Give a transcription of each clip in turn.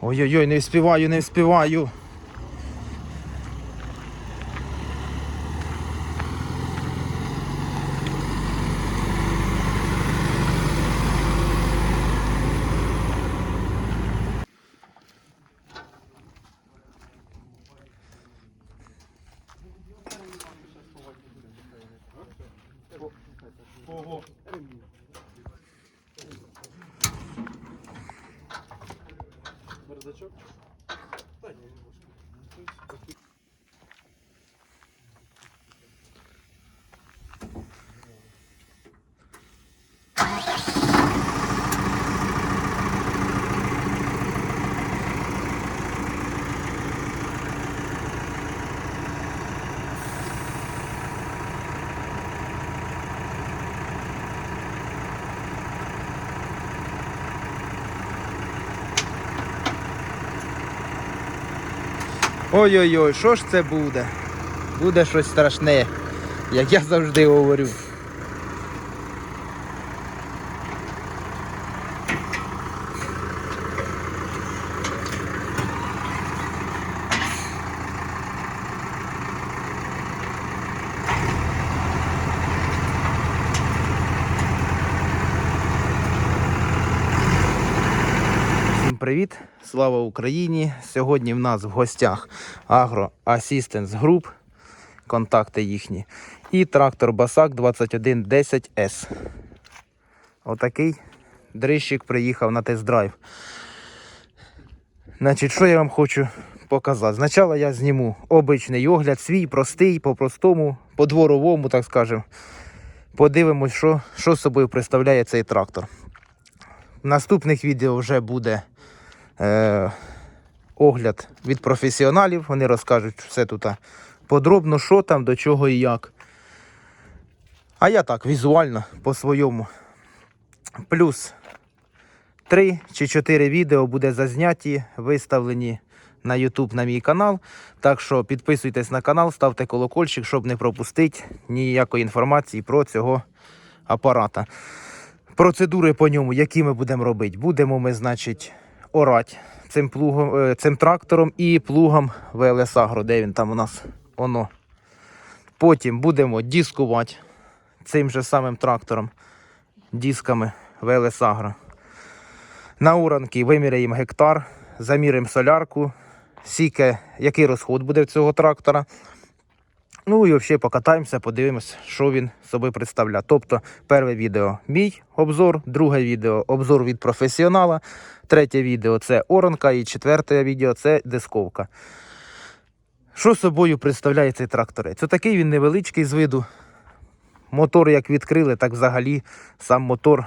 Ой-ой-ой, не вспіваю, не вспіваю. Ой-ой-ой, що ж це буде? Буде щось страшне, як я завжди говорю. Привіт! Слава Україні! Сьогодні в нас в гостях Agro Assistance Group, контакти їхні, і трактор Басак 2110S. Отакий дрищик приїхав на тест-драйв. Значить, що я вам хочу показати? Спочатку я зніму обичний огляд, свій простий, по-простому, по-дворовому, так скажемо. Подивимось, що, що собою представляє цей трактор. В наступних відео вже буде е, огляд від професіоналів. Вони розкажуть все тут подробно, що там, до чого і як. А я так, візуально, по-своєму. Плюс 3 чи 4 відео буде зазняті, виставлені на YouTube на мій канал. Так що підписуйтесь на канал, ставте колокольчик, щоб не пропустити ніякої інформації про цього апарата. Процедури по ньому, які ми будемо робити? Будемо ми, значить, орати цим, плугом, е, цим трактором і плугом ВЛС Агро, де він там у нас воно. Потім будемо дискувати цим же самим трактором, дисками ВЛС Агро. На уранки виміряємо гектар, заміряємо солярку, сіке, який розход буде в цього трактора. Ну і взагалі покатаємося, подивимось, що він собою представляє. Тобто, перше відео мій обзор, друге відео обзор від професіонала, третє відео це оранка і четверте відео це дисковка. Що собою представляє цей тракторець? Це такий він невеличкий з виду. Мотор як відкрили, так взагалі сам мотор.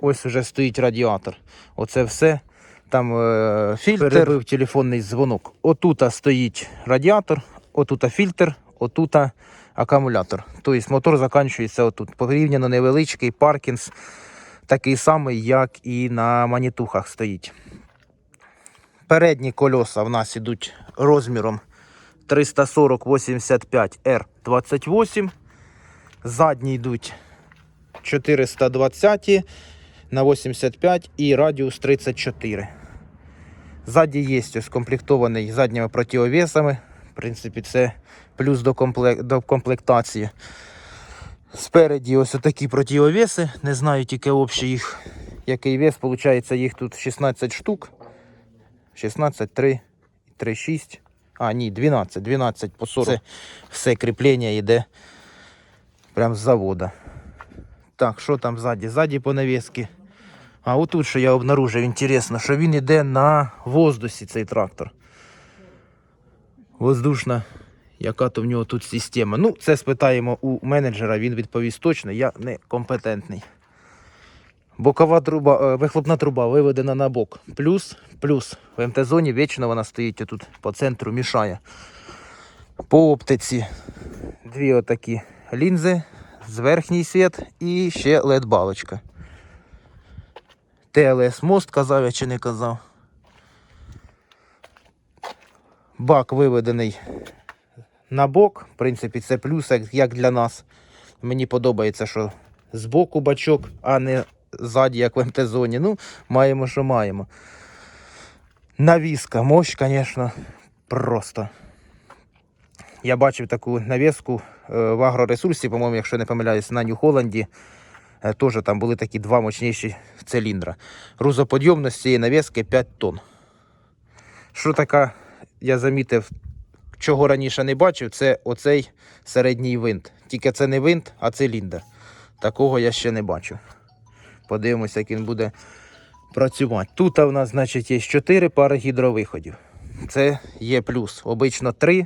Ось вже стоїть радіатор. Оце все. Там е, фільтр, перебив телефонний дзвонок. Отута стоїть радіатор, отута фільтр, отута акумулятор. Тобто мотор закінчується отут. Порівняно невеличкий паркінс, такий самий, як і на манітухах стоїть. Передні кольоса в нас ідуть розміром 340-85 R28. Задні йдуть 420 на 85 і радіус 34. Ззаді є ось комплектований задніми противовесами. В принципі, це плюс до, комплек... до комплектації. Спереді ось такі противовеси. Не знаю тільки общий їх, який вес. Получається, їх тут 16 штук. 16, 3, 3, 6. А, ні, 12, 12 по 40. Це все кріплення йде прямо з завода. Так, що там ззаді? Ззаді по навіски. А отут, що я обнаружив, інтересно, що він йде на воздусі, цей трактор. Воздушна, яка то в нього тут система. Ну, це спитаємо у менеджера, він відповість точно, я не компетентний. Бокова труба, е, вихлопна труба виведена на бок. Плюс, плюс. В МТ-зоні вічно вона стоїть тут по центру, мішає. По оптиці дві отакі лінзи, з верхній світ і ще LED-балочка. ТЛС мост казав я чи не казав. Бак виведений на бок. В принципі, це плюс, як- для нас. Мені подобається, що з боку бачок, а не ззаді, як в МТ-зоні. Ну, маємо, що маємо. Навіска, мощь, звісно, просто. Я бачив таку навіску е, в агроресурсі, по-моєму, якщо не помиляюсь, на Нью-Холланді. Е, Теж там були такі два мощніші циліндра. Грузоподйомність цієї навіски 5 тонн. Що така, я замітив, чого раніше не бачив, це оцей середній винт. Тільки це не винт, а циліндр. Такого я ще не бачив. Подивимося, як він буде працювати. Тут у нас, значить, є 4 пари гідровиходів. Це є плюс. Обично 3,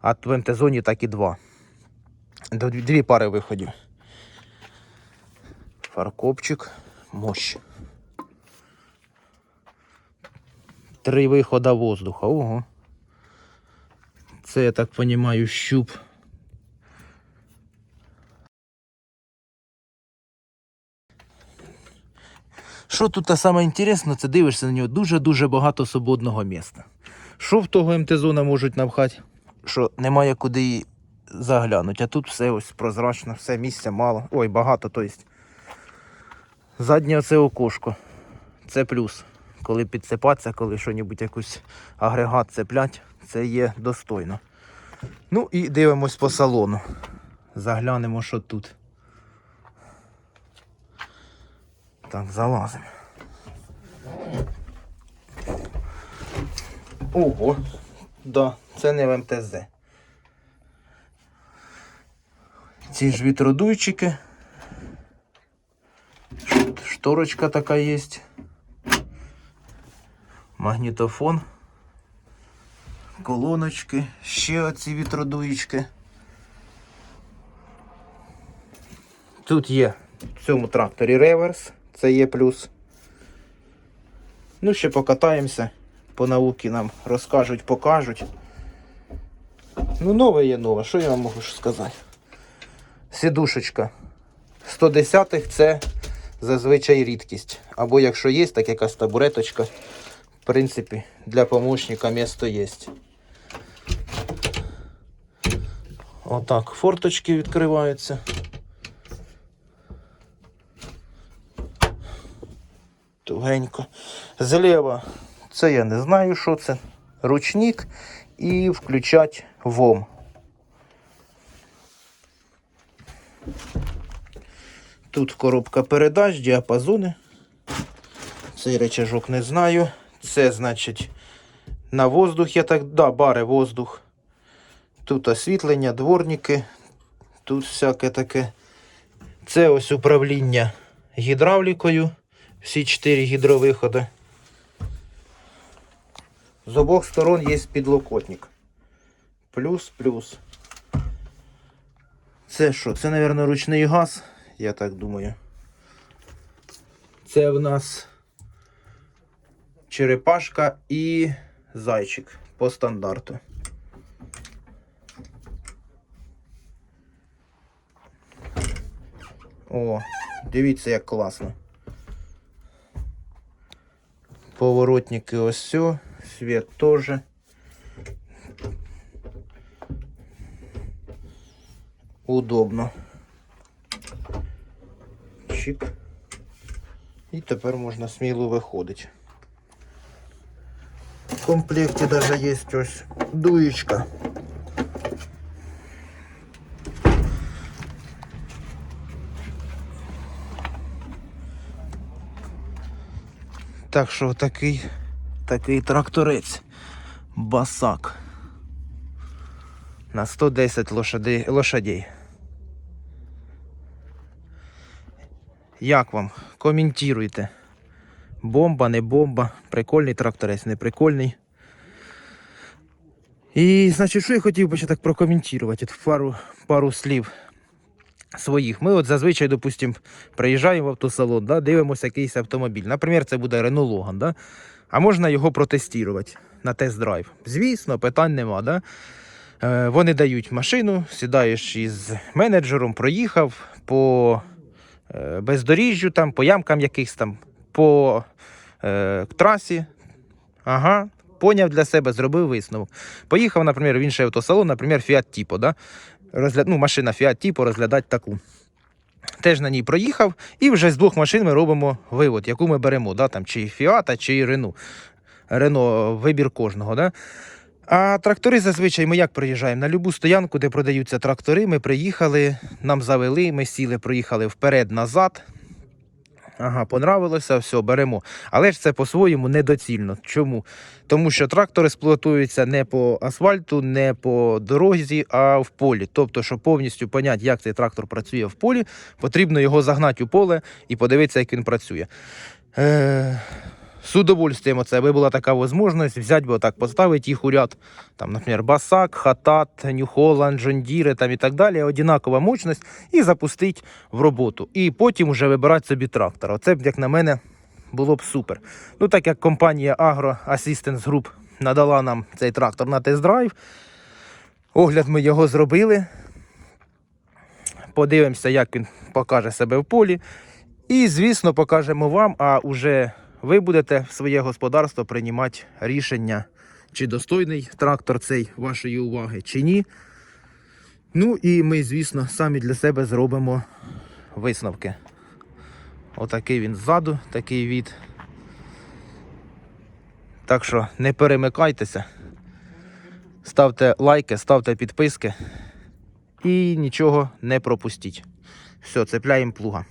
а в МТ-зоні так і 2. Дві пари виходів. Фаркопчик, мощ. Три вихода воздуха. Ого. Це, я так розумію, щуп. Що тут саме це дивишся на нього дуже-дуже багато свободного міста. Що в того МТ-зона можуть напхати, що немає куди її заглянути. А тут все ось прозрачно, все місця мало. Ой, багато, то есть. Заднє оце окошко. Це плюс. Коли підсипатися, коли що-небудь якусь агрегат цеплять, це є достойно. Ну і дивимось по салону. Заглянемо, що тут. Так, залазимо. Ого, да, це не в МТЗ. Ці ж вітродуйчики. Шторочка така є. Магнітофон. Колоночки, ще оці вітродуєчки. Тут є в цьому тракторі реверс, це є плюс. Ну, ще покатаємося, по науці нам розкажуть, покажуть. Ну, нове є нове, що я вам можу сказати? Сідушечка. 110-х це зазвичай рідкість. Або якщо є, так якась табуреточка. В принципі, для помощника місто є. Отак, форточки відкриваються. Тугенько. Зліва, це я не знаю, що це. Ручник і включать ВОМ. Тут коробка передач, діапазони. Цей речажок не знаю. Це значить на воздух, я так. Да, баре воздух. Тут освітлення, дворники. Тут всяке таке. Це ось управління гідравлікою. Всі чотири гідровиходи. З обох сторон є підлокотник. Плюс, плюс. Це що? Це, мабуть, ручний газ, я так думаю. Це в нас черепашка і зайчик по стандарту. О, дивіться, як класно. Поворотники ось все, свет теж. Удобно. Чик. І тепер можна сміло виходити. В комплекті навіть є ось дуєчка. Так що такий, такий тракторець. Басак. На 110 лошадей, лошадей. Як вам? Коментуйте. Бомба, не бомба, прикольний тракторець, не прикольний. І, значить, що я хотів би ще так прокоментувати, пару, пару слів своїх. Ми от зазвичай, допустим, приїжджаємо в автосалон, да, дивимося якийсь автомобіль. Наприклад, це буде Renault Logan, да? а можна його протестувати на тест-драйв. Звісно, питань нема. Да? Е, вони дають машину, сідаєш із менеджером, проїхав по е, бездоріжжю, там, по ямкам якихось там, по е, трасі. Ага, поняв для себе, зробив висновок. Поїхав, наприклад, в інший автосалон, наприклад, Fiat Tipo, да? Розгляд... ну, машина Fiat Tipo розглядати таку. Теж на ній проїхав, і вже з двох машин ми робимо вивод, яку ми беремо, да? там, чи Fiat, чи Renault. Рено, вибір кожного. Да? А трактори зазвичай ми як приїжджаємо? На любу стоянку, де продаються трактори, ми приїхали, нам завели, ми сіли, проїхали вперед-назад. Ага, понравилося, все, беремо. Але ж це по-своєму недоцільно. Чому? Тому що трактор експлуатується не по асфальту, не по дорозі, а в полі. Тобто, щоб повністю поняти, як цей трактор працює в полі, потрібно його загнати у поле і подивитися, як він працює. Е, з удовольствием оце, аби була така можливість, взяти би отак, поставити їх у ряд. Там, наприклад, Басак, Хатат, Нью-Холланд, Джондіри там і так далі, одинакова мощність, і запустити в роботу. І потім вже вибирати собі трактор. Оце б, як на мене, було б супер. Ну, так як компанія Agro Assistance Group надала нам цей трактор на тест-драйв, огляд ми його зробили. Подивимося, як він покаже себе в полі. І, звісно, покажемо вам, а уже ви будете в своє господарство приймати рішення, чи достойний трактор цей вашої уваги, чи ні. Ну і ми, звісно, самі для себе зробимо висновки. Отакий він ззаду, такий від. Так що не перемикайтеся. Ставте лайки, ставте підписки і нічого не пропустіть. Все, цепляємо плуга.